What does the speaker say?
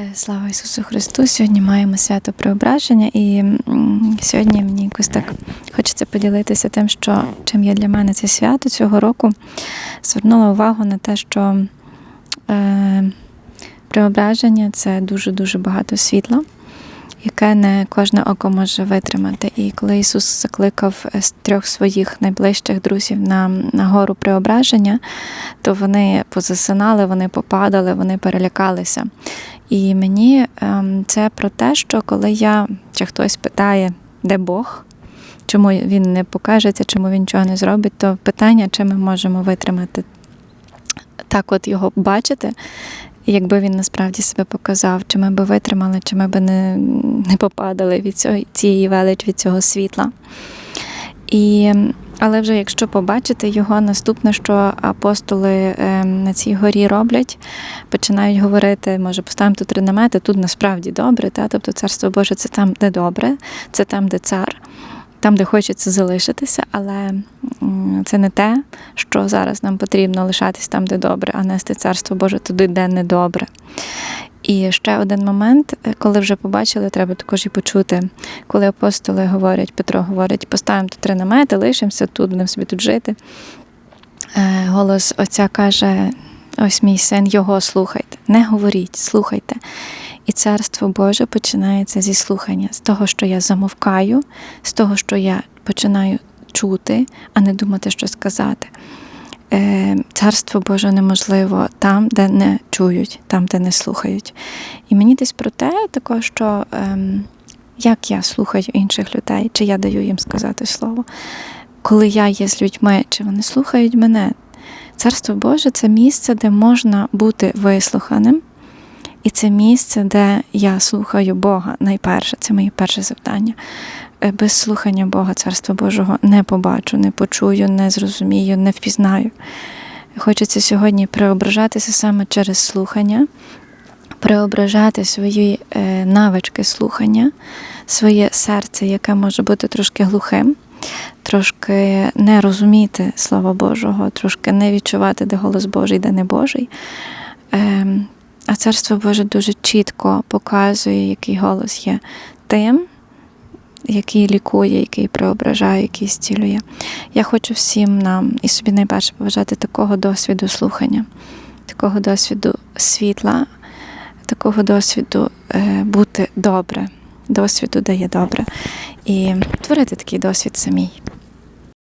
Е, Слава Ісусу Христу! Сьогодні маємо свято Преображення, і сьогодні мені якось так хочеться поділитися тим, що чим є для мене це свято цього року. Звернула увагу на те, що е, преображення це дуже-дуже багато світла, яке не кожне око може витримати. І коли Ісус закликав е, з трьох своїх найближчих друзів на, на гору преображення, то вони позасинали, вони попадали, вони перелякалися. І мені ем, це про те, що коли я чи хтось питає, де Бог, чому він не покажеться, чому він нічого не зробить, то питання, чи ми можемо витримати так, от його бачити, якби він насправді себе показав, чи ми би витримали, чи ми би не, не попадали від цього, цієї велич, від цього світла. І, але вже якщо побачити його, наступне, що апостоли ем, на цій горі роблять, починають говорити, може, поставимо тут три намети, тут насправді добре, та? тобто Царство Боже це там, де добре, це там, де цар, там, де хочеться залишитися, але це не те, що зараз нам потрібно лишатись там, де добре, а нести Царство Боже туди, де не добре. І ще один момент, коли вже побачили, треба також і почути, коли апостоли говорять, Петро говорить, поставимо тут три намети, лишимося тут, будемо собі тут жити. Е, Голос Отця каже: ось мій син, його слухайте, не говоріть, слухайте. І царство Боже починається зі слухання, з того, що я замовкаю, з того, що я починаю чути, а не думати, що сказати. Е, Царство Боже неможливо там, де не чують, там, де не слухають. І мені десь про те, також, що ем, як я слухаю інших людей, чи я даю їм сказати слово, коли я є з людьми, чи вони слухають мене. Царство Боже це місце, де можна бути вислуханим, і це місце, де я слухаю Бога найперше, це моє перше завдання. Е, Без слухання Бога, Царства Божого не побачу, не почую, не зрозумію, не впізнаю. Хочеться сьогодні преображатися саме через слухання, преображати свої е, навички слухання, своє серце, яке може бути трошки глухим, трошки не розуміти Слова Божого, трошки не відчувати, де голос Божий, де не Божий. Ем, А Царство Боже дуже чітко показує, який голос є тим, який лікує, який преображає, який зцілює. Я хочу всім нам і собі найперше побажати такого досвіду слухання, такого досвіду світла, такого досвіду е, бути добре, досвіду, де є добре, і творити такий досвід самій.